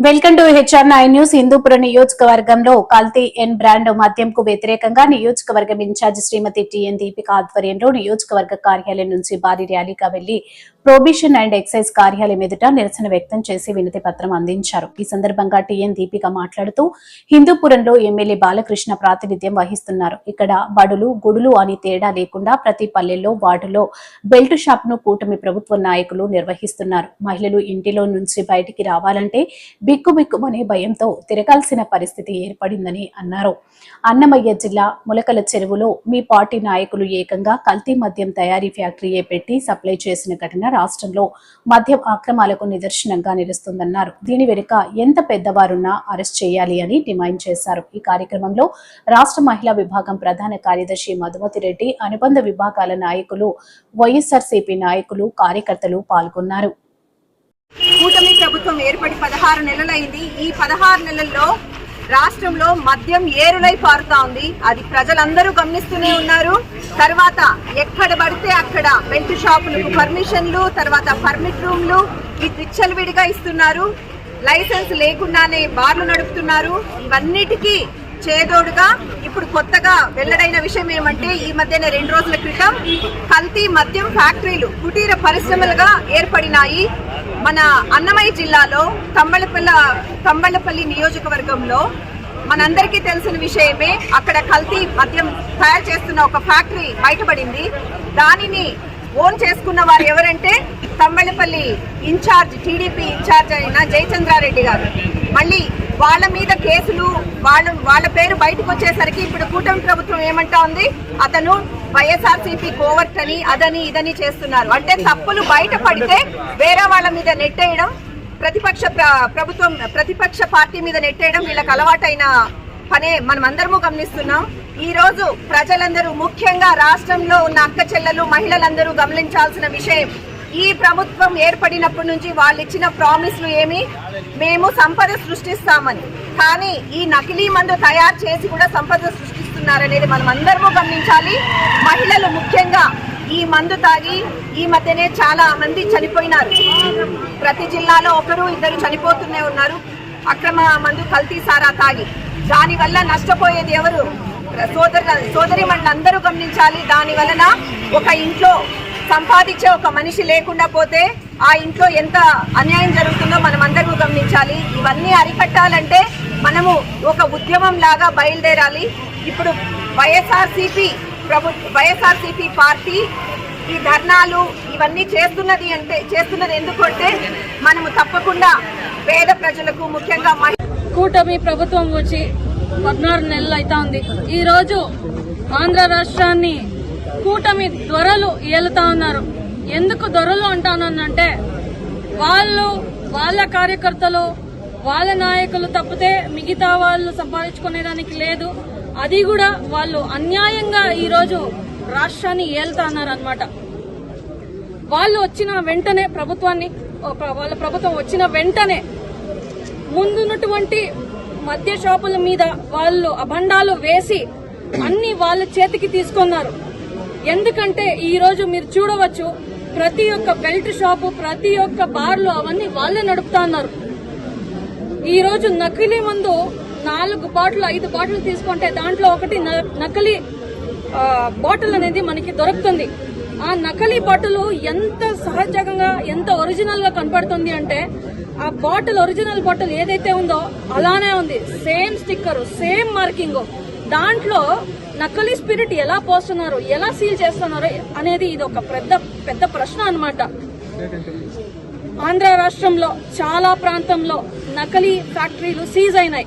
Welcome to HR nine news Hindupura నియోజకవర్గంలో కల్తీ ఎన్ brand మద్యంకు వ్యతిరేకంగా నియోజకవర్గం ఇన్ఛార్జ్ శ్రీమతి టిఎన్ దీపిక ఆధ్వర్యంలో నియోజకవర్గ కార్యాలయం నుంచి భారీ ర్యాలీగా వెళ్ళి ప్రొబిషన్ అండ్ ఎక్సైజ్ కార్యాలయం ఎదుట నిరసన వ్యక్తం చేసి వినతి పత్రం అందించారు. ఈ సందర్భంగా టిఎన్ దీపిక మాట్లాడుతూ హిందూపురంలో ఎమ్మెల్యే బాలకృష్ణ ప్రాతినిధ్యం వహిస్తున్నారు. ఇక్కడ బడులు గుడులు అని తేడా లేకుండా ప్రతి పల్లెల్లో వార్డులో బెల్ట్ షాప్ను కూటమి ప్రభుత్వ నాయకులు నిర్వహిస్తున్నారు. మహిళలు ఇంటిలో నుంచి బయటికి రావాలంటే బిక్కుబిక్కుమనే భయంతో తిరగాల్సిన పరిస్థితి ఏర్పడిందని అన్నారు. అన్నమయ్య జిల్లా ములకల చెరువులో మీ పార్టీ నాయకులు ఏకంగా కల్తీ మద్యం తయారీ ఫ్యాక్టరీయే పెట్టి సప్లై చేసిన ఘటన రాష్ట్రంలో మద్యం అక్రమాలకు నిదర్శనంగా నిలుస్తుందన్నారు. దీని వెనుక ఎంత పెద్దవారున్నా అరెస్ట్ చేయాలి అని డిమాండ్ చేశారు. ఈ కార్యక్రమంలో రాష్ట్ర మహిళా విభాగం ప్రధాన కార్యదర్శి మధుమతి రెడ్డి అనుబంధ విభాగాల నాయకులు వైఎస్ఆర్సీపీ నాయకులు కార్యకర్తలు పాల్గొన్నారు. కూటమి ప్రభుత్వం ఏర్పడి పదహారు నెలలైంది. ఈ పదహారు నెలల్లో రాష్ట్రంలో మద్యం ఏరులై పారుతా ఉంది. అది ప్రజలందరూ గమనిస్తూనే ఉన్నారు. తర్వాత ఎక్కడ పడితే అక్కడ బెల్ట్ షాపులకు పర్మిషన్లు తర్వాత పర్మిట్ రూమ్లు ఈ విడిగా ఇస్తున్నారు. లైసెన్స్ లేకుండానే బార్లు నడుపుతున్నారు. ఇవన్నిటికీ చేదోడుగా ఇప్పుడు కొత్తగా వెల్లడైన విషయం ఏమంటే ఈ మధ్యన రెండు రోజుల క్రితం కల్తీ మద్యం ఫ్యాక్టరీలు కుటీర పరిశ్రమలుగా ఏర్పడినాయి. మన అన్నమయ్య జిల్లాలో తంబళపల్లి కంబళపల్లి నియోజకవర్గంలో మనందరికీ తెలిసిన విషయమే అక్కడ కల్తీ మద్యం తయారు చేస్తున్న ఒక ఫ్యాక్టరీ బయటపడింది. దానిని ఓన్ చేసుకున్న వారు ఎవరంటే కంబళపల్లి ఇన్ఛార్జ్ టీడీపీ ఇన్ఛార్జ్ అయిన జయచంద్రారెడ్డి గారు. మళ్ళీ వాళ్ళ మీద కేసులు వాళ్ళ వాళ్ళ పేరు బయటకు వచ్చేసరికి ఇప్పుడు కూటమి ప్రభుత్వం ఏమంటా ఉంది? అతను వైఎస్ఆర్సీపీ కోవర్ట్ అని అదని ఇదని చేస్తున్నారు. అంటే తప్పులు బయట పడితే వేరే వాళ్ళ మీద నెట్టేయడం ప్రతిపక్ష ప్రభుత్వం ప్రతిపక్ష పార్టీ మీద నెట్టేయడం వీళ్ళకి అలవాటైన పనే మనం అందరము గమనిస్తున్నాం. ఈ రోజు ప్రజలందరూ ముఖ్యంగా రాష్ట్రంలో ఉన్న అక్క చెల్లెలు మహిళలందరూ గమనించాల్సిన విషయం ఈ ప్రభుత్వం ఏర్పడినప్పటి నుంచి వాళ్ళు ఇచ్చిన ప్రామిస్లు ఏమి? మేము సంపద సృష్టిస్తామని. కానీ ఈ నకిలీ మందు తయారు చేసి కూడా సంపద చేస్తున్నారనేది మనం అందరము గమనించాలి. మహిళలు ముఖ్యంగా ఈ మందు తాగి ఈ మధ్యనే చాలా మంది చనిపోయినారు. ప్రతి జిల్లాలో ఒకరు ఇద్దరు చనిపోతూనే ఉన్నారు. అక్రమ మందు కల్తీ సారా తాగి దానివల్ల నష్టపోయేది ఎవరు? సోదర సోదరి అందరూ గమనించాలి. దాని వలన ఒక ఇంట్లో సంపాదించే ఒక మనిషి లేకుండా పోతే ఆ ఇంట్లో ఎంత అన్యాయం జరుగుతుందో మనం అందరూ గమనించాలి. ఇవన్నీ అరికట్టాలంటే మనము ఒక ఉద్యమం లాగా బయలుదేరాలి. ఇప్పుడు వైఎస్ఆర్సీపీ ప్రభు వైఎస్ఆర్సీపీ పార్టీ ఈ ధర్నాలు ఇవన్నీ చేస్తున్నది అంటే చేస్తున్నది ఎందుకంటే మనము తప్పకుండా పేద ప్రజలకు ముఖ్యంగా కూటమి ప్రభుత్వం వచ్చి పద్నాలుగు నెలలు అవుతా ఉంది. ఈ రోజు ఆంధ్ర రాష్ట్రాన్ని కూటమి దొరలు ఏలుతా ఉన్నారు. ఎందుకు దొరలు అంటానంటే వాళ్ళు వాళ్ళ కార్యకర్తలు వాళ్ళ నాయకులు తప్పితే మిగతా వాళ్ళు సంపాదించుకునేదానికి లేదు. అది కూడా వాళ్ళు అన్యాయంగా ఈరోజు రాష్ట్రాన్ని ఏలుతా ఉన్నారు అనమాట వాళ్ళు వచ్చిన వెంటనే ప్రభుత్వాన్ని వాళ్ళ ప్రభుత్వం వచ్చిన వెంటనే ముందున్నటువంటి మద్య షాపుల మీద వాళ్ళు అభండాలు వేసి అన్ని వాళ్ళ చేతికి తీసుకున్నారు. ఎందుకంటే ఈ రోజు మీరు చూడవచ్చు ప్రతి ఒక్క బెల్ట్ షాపు ప్రతి ఒక్క బార్లు అవన్నీ వాళ్ళే నడుపుతా ఉన్నారు ఈ రోజు నకిలీ మందు నాలుగు బాటిల్ ఐదు బాటిల్ తీసుకుంటే దాంట్లో ఒకటి న- బాటిల్ అనేది మనకి దొరుకుతుంది. ఆ నకిలీ బాటిల్ ఎంత సహజంగా ఎంత ఒరిజినల్గా కనపడుతుంది అంటే ఆ బాటిల్ ఒరిజినల్ బాటిల్ ఏదైతే ఉందో అలానే ఉంది. Same sticker same marking. దాంట్లో నకలీ స్పిరిట్ ఎలా పోస్తున్నారు ఎలా సీల్ చేస్తున్నారు అనేది ఇది ఒక పెద్ద పెద్ద ప్రశ్న అన్నమాట. ఆంధ్ర రాష్ట్రంలో చాలా ప్రాంతంలో నకిలీ ఫ్యాక్టరీలు సీజ్ అయినాయి.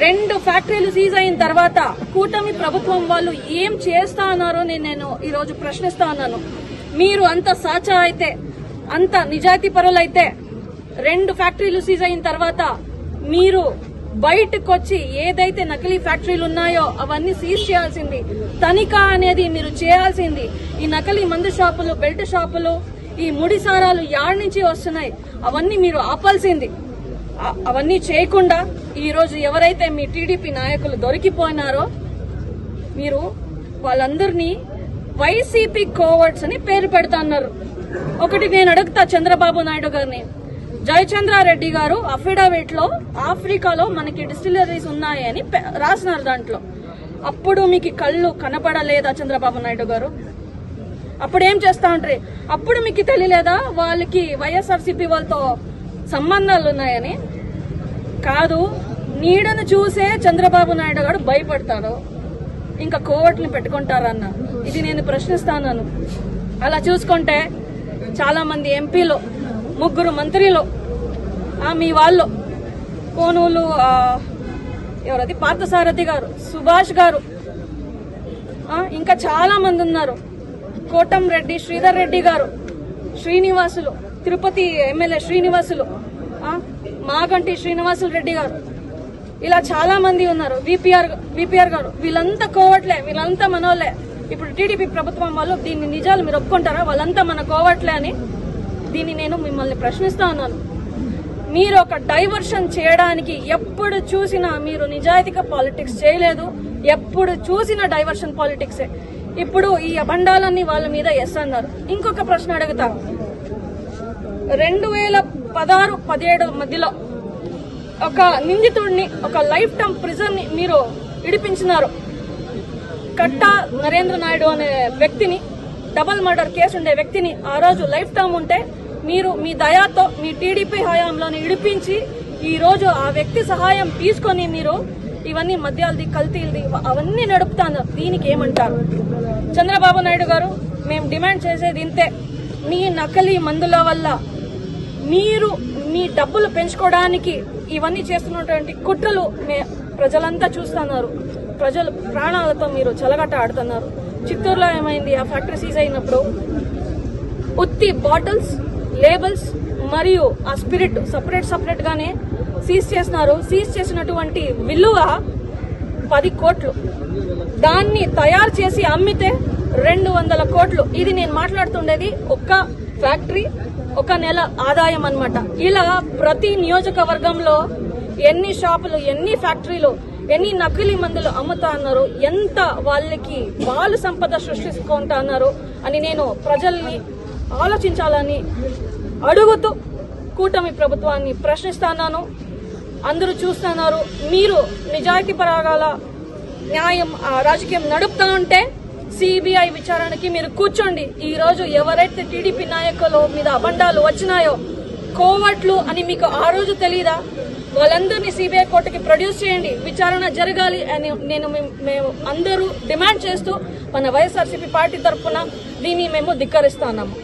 రెండు ఫ్యాక్టరీలు సీజ్ అయిన తర్వాత కూటమి ప్రభుత్వం వాళ్ళు ఏం చేస్తా అన్నారో నేను నేను ఈరోజు ప్రశ్నిస్తా ఉన్నాను. మీరు అంత సాచా అయితే అంత నిజాయితీ పరులైతే రెండు ఫ్యాక్టరీలు సీజ్ అయిన తర్వాత మీరు బయటకు వచ్చి ఏదైతే నకిలీ ఫ్యాక్టరీలు ఉన్నాయో అవన్నీ సీజ్ చేయాల్సింది. తనిఖా అనేది మీరు చేయాల్సింది. ఈ నకిలీ మందు షాపులు బెల్ట్ షాపులు ఈ ముడి సారాలు యాడ్ నుంచి వస్తున్నాయి. అవన్నీ మీరు ఆపాల్సింది. అవన్నీ చేయకుండా ఈరోజు ఎవరైతే మీ టీడీపీ నాయకులు దొరికిపోయినారో మీరు వాళ్ళందరినీ వైసీపీ కోవర్డ్స్ అని పేరు పెడతాన్నారు ఒకటి నేను అడుగుతా చంద్రబాబు నాయుడు గారిని. జయచంద్రారెడ్డి గారు అఫిడవిట్లో ఆఫ్రికాలో మనకి డిస్టిలరీస్ ఉన్నాయి అని రాసినారు దాంట్లో. అప్పుడు మీకు కళ్ళు కనపడలేదా చంద్రబాబు నాయుడు గారు? అప్పుడు ఏం చేస్తా ఉంటారు అప్పుడు మీకు తెలియలేదా? వాళ్ళకి వైఎస్ఆర్సీపీ వాళ్ళతో సంబంధాలు ఉన్నాయని? కాదు నీడను చూసే చంద్రబాబు నాయుడు గారు భయపడతారు. ఇంకా కోవట్లు పెట్టుకుంటారన్న. ఇది నేను ప్రశ్నిస్తాను అలా చూసుకుంటే చాలా మంది ఎంపీలు ముగ్గురు మంత్రిలో మీ వాళ్ళు కోనూలు ఎవరది? పార్థసారథి గారు సుభాష్ గారు ఇంకా చాలా మంది ఉన్నారు. కోటం రెడ్డి శ్రీధర్ రెడ్డి గారు శ్రీనివాసులు తిరుపతి ఎమ్మెల్యే శ్రీనివాసులు మాగంటి శ్రీనివాసులు రెడ్డి గారు. ఇలా చాలా మంది ఉన్నారు. విపిఆర్ విపిఆర్ గారు. వీళ్ళంతా కోవట్లే. వీళ్ళంతా మనోళ్ళే. ఇప్పుడు టీడీపీ ప్రభుత్వం వాళ్ళు దీన్ని నిజాలు మీరు ఒప్పుకుంటారా? వాళ్ళంతా మన కోవట్లే అని దీన్ని నేను మిమ్మల్ని ప్రశ్నిస్తా ఉన్నాను. మీరు ఒక డైవర్షన్ చేయడానికి ఎప్పుడు చూసినా మీరు నిజాయితీగా పాలిటిక్స్ చేయలేదు. ఎప్పుడు చూసినా డైవర్షన్ పాలిటిక్సే. ఇప్పుడు ఈ అబండాలన్నీ వాళ్ళ మీద ఎస్ అన్నారు. ఇంకొక ప్రశ్న అడుగుతా. రెండు వేల పదహారు పదిహేడు మధ్యలో ఒక నిందితుడిని ఒక లైఫ్ టైం ప్రిజన్ని మీరు ఇడిపించినారు. కట్టా నరేంద్ర నాయుడు అనే వ్యక్తిని డబల్ మర్డర్ కేసు ఉండే వ్యక్తిని ఆ రోజు లైఫ్ టైం ఉంటే మీరు మీ దయాతో మీ టీడీపీ హయాంలోని ఇడిపించి ఈ రోజు ఆ వ్యక్తి సహాయం తీసుకొని మీరు ఇవన్నీ మద్యాలది కల్తీలది అవన్నీ నడుపుతాను. దీనికి ఏమంటారు? చంద్రబాబు నాయుడు గారు మేము డిమాండ్ చేసేది ఇంతే. మీ నకలీ మందుల వల్ల మీరు మీ డబ్బులు పెంచుకోవడానికి ఇవన్నీ చేస్తున్నటువంటి కుట్రలు మే- ప్రజలంతా చూస్తున్నారు. ప్రజలు ప్రాణాలతో మీరు చెలగట్ట ఆడుతున్నారు. చిత్తూరులో ఏమైంది? ఆ ఫ్యాక్టరీ సీజ్ అయినప్పుడు ఉత్తి బాటిల్స్ లేబుల్స్ మరియు ఆ స్పిరిట్ సపరేట్ సపరేట్ గానే సీజ్ చేసినారు సీజ్ చేసినటువంటి విలువ పది కోట్లు. దాన్ని తయారు చేసి అమ్మితే రెండు వందల కోట్లు. ఇది నేను మాట్లాడుతుండేది ఒక్క ఫ్యాక్టరీ ఒక నెల ఆదాయం అన్నమాట. ఇలా ప్రతి నియోజకవర్గంలో ఎన్ని షాపులు ఎన్ని ఫ్యాక్టరీలు ఎన్ని నకిలీ మందులు అమ్ముతా అన్నారు ఎంత వాళ్ళకి వాళ్ళు సంపద సృష్టించుకుంటా అన్నారు అని నేను ప్రజల్ని ఆలోచించాలని అడుగుతూ కూటమి ప్రభుత్వాన్ని ప్రశ్నిస్తున్నాను అందరూ చూస్తున్నారు మీరు నిజాయితీ పరాగాల న్యాయం ఆ రాజకీయం నడుపుతా ఉంటే సిబిఐ విచారణకి మీరు కూర్చోండి. ఈ రోజు ఎవరైతే టీడీపీ నాయకులు మీద అబండాలు వచ్చినాయో కోవట్లు అని మీకు ఆ రోజు తెలియదా వాళ్ళందరినీ సిబిఐ కోర్టుకి ప్రొడ్యూస్ చేయండి. విచారణ జరగాలి అని నేను మేము- మేము అందరూ డిమాండ్ చేస్తూ మన వైఎస్ఆర్సీపీ పార్టీ తరఫున దీన్ని మేము ధిక్కరిస్తున్నాము